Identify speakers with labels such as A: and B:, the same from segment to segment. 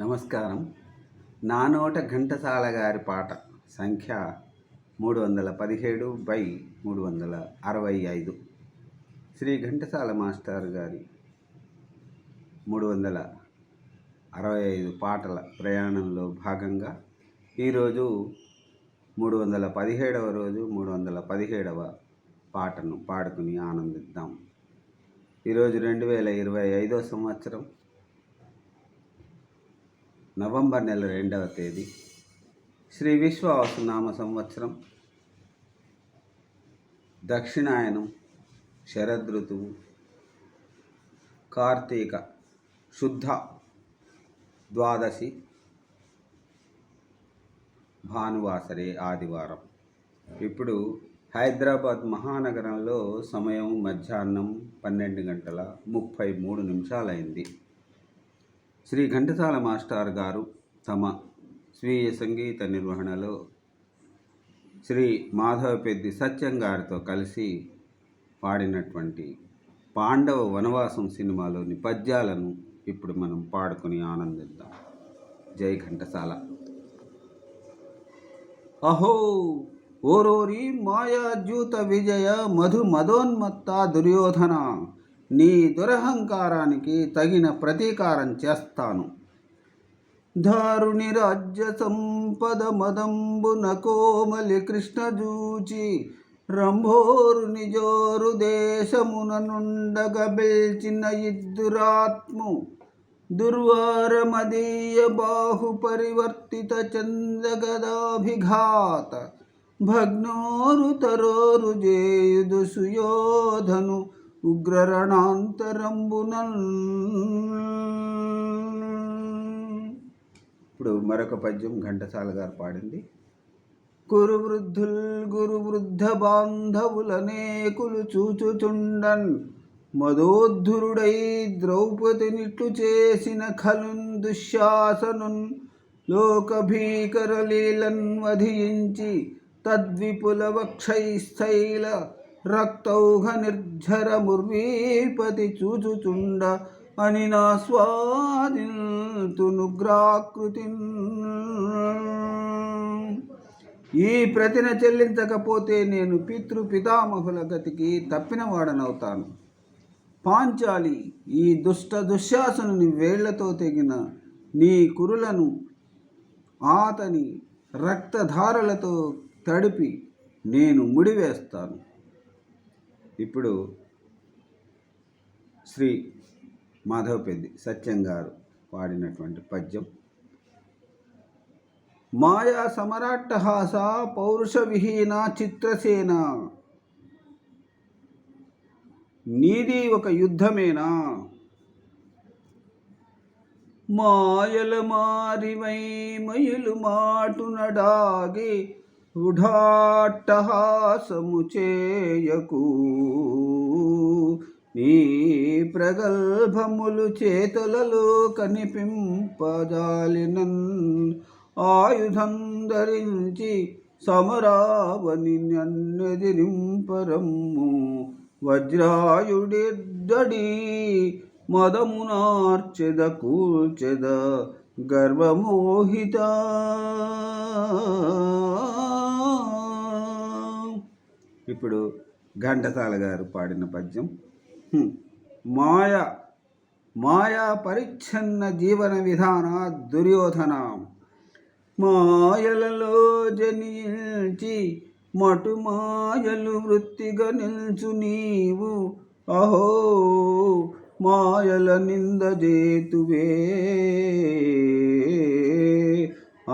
A: నమస్కారం. నానోట ఘంటసాల గారి పాట సంఖ్య మూడు వందల పదిహేడు బై మూడు వందల అరవై ఐదు శ్రీ ఘంటసాల మాస్టర్ గారి మూడు వందల అరవై ఐదు పాటల ప్రయాణంలో భాగంగా ఈరోజు మూడు వందల పదిహేడవ రోజు మూడు వందల పదిహేడవ పాటను పాడుకుని ఆనందిద్దాం. ఈరోజు రెండు వేల ఇరవై ఐదో సంవత్సరం. నవంబర్ నెల రెండవ తేదీ. శ్రీ విశ్వావసునామ సంవత్సరం. దక్షిణాయనం శరదృతువు కార్తీక శుద్ధ ద్వాదశి భానువాసరే ఆదివారం. ఇప్పుడు హైదరాబాద్ మహానగరంలో సమయం మధ్యాహ్నం పన్నెండు గంటల ముప్పై మూడు నిమిషాలైంది. శ్రీ ఘంటసాల మాస్టర్ గారు తమ స్వీయ సంగీత నిర్వహణలో శ్రీ మాధవపెద్ది సత్యం గారితో కలిసి పాడినటువంటి పాండవ వనవాసం సినిమాలోని పద్యాలను ఇప్పుడు మనం పాడుకొని ఆనందిద్దాం. జై ఘంటసాల. అహో ఓరోరి మాయాద్యూత విజయ మధు మదోన్మత్త దుర్యోధన! నీ దురహంకారానికి తగిన ప్రతీకారం చేస్తాను. దారుణి రాజ్య సంపద మదంబున కోమలి కృష్ణ జూచి రంభోరు నిజోరు దేశమున నుండగ బెల్చిన ఇద్దురాత్ము దుర్వారమదీయ బాహు పరివర్తిత చందగదాభిఘాత భగ్నోరు తరోరు జేయుదు సుయోధను ఉగ్రరణాంతరంబునల్. ఇప్పుడు మరొక పద్యం ఘంటసాల గారు పాడింది. గురు వృద్ధుల్ గురు వృద్ధ బాంధవులనేకులు చూచుచుండన్ మదోద్ధురుడై ద్రౌపదినిట్లు చేసిన ఖలున్ దుశ్శాసనున్ లోకభీకరలీలన్వధించి లీలన్ తద్విపుల వక్షైస్థైల రక్తౌఘ నిర్ఝర ముర్వీపతి చూచుచుండ అని నా స్వాదితునుగ్రాకృతి ఈ ప్రతిన చెల్లించకపోతే నేను పితృ పితామహుల గతికి తప్పినవాడనవుతాను పాంచాలి ఈ దుష్ట దుశ్శాసనుని వేళ్ళతో తెగిన నీ కురులను ఆతని రక్తధారలతో తడిపి నేను ముడివేస్తాను. ఇప్పుడు శ్రీ మాధవపెద్ది సత్యం గారు పాడినటువంటి పద్యం. మాయా సమరాట్టహాస పౌరుష విహీన చిత్రసేన. నీది ఒక యుద్ధమేనా? మాయల మారివై మయులు మాటునడాగి ఉఢాట్టహాసము చేయకు నీ ప్రగల్భములు చేతులలో కనిపింపజాలినన్ ఆయుధం ధరించి సమరావని నన్నెదిరింపరమ్ము వజ్రాయుడిద్దడి మదమునార్చెద కూల్చెద గర్వమోహిత. ఇప్పుడు ఘంటసాల గారు పాడిన పద్యం. మాయ మాయా పరిచ్ఛన్న జీవన విధాన దుర్యోధన. మాయలలో జనించి మటు మాయలు వృత్తిగా నిల్చు నీవు. అహో మాయల నిందజేతువే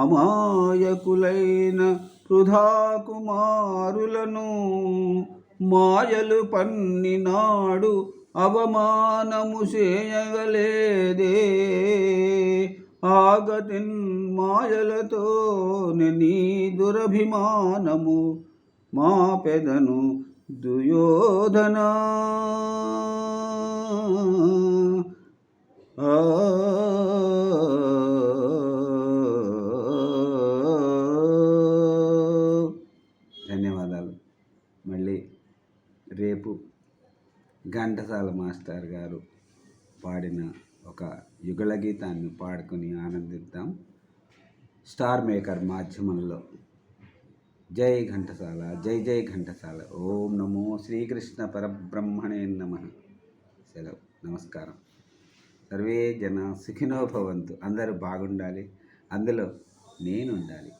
A: అమాయకులైన వృధా కుమారులను మాయలు పన్నినాడు అవమానము చేయగలేదే. ఆగతిన్ మాయలతో నీ దురభిమానము మా పెదను దుయోధనా ఘంటసాల మాస్టర్ గారు పాడిన ఒక యుగళ గీతాన్ని పాడుకొని ఆనందిద్దాం. స్టార్ మేకర్ మాధ్యమంలో. జై ఘంటసాల జై జై ఘంటసాల. ఓం నమో శ్రీకృష్ణ పరబ్రహ్మణే నమ. సెలవు. నమస్కారం. సర్వే జన సుఖినో భవంతు. అందరూ బాగుండాలి. అందులో నేను ఉండాలి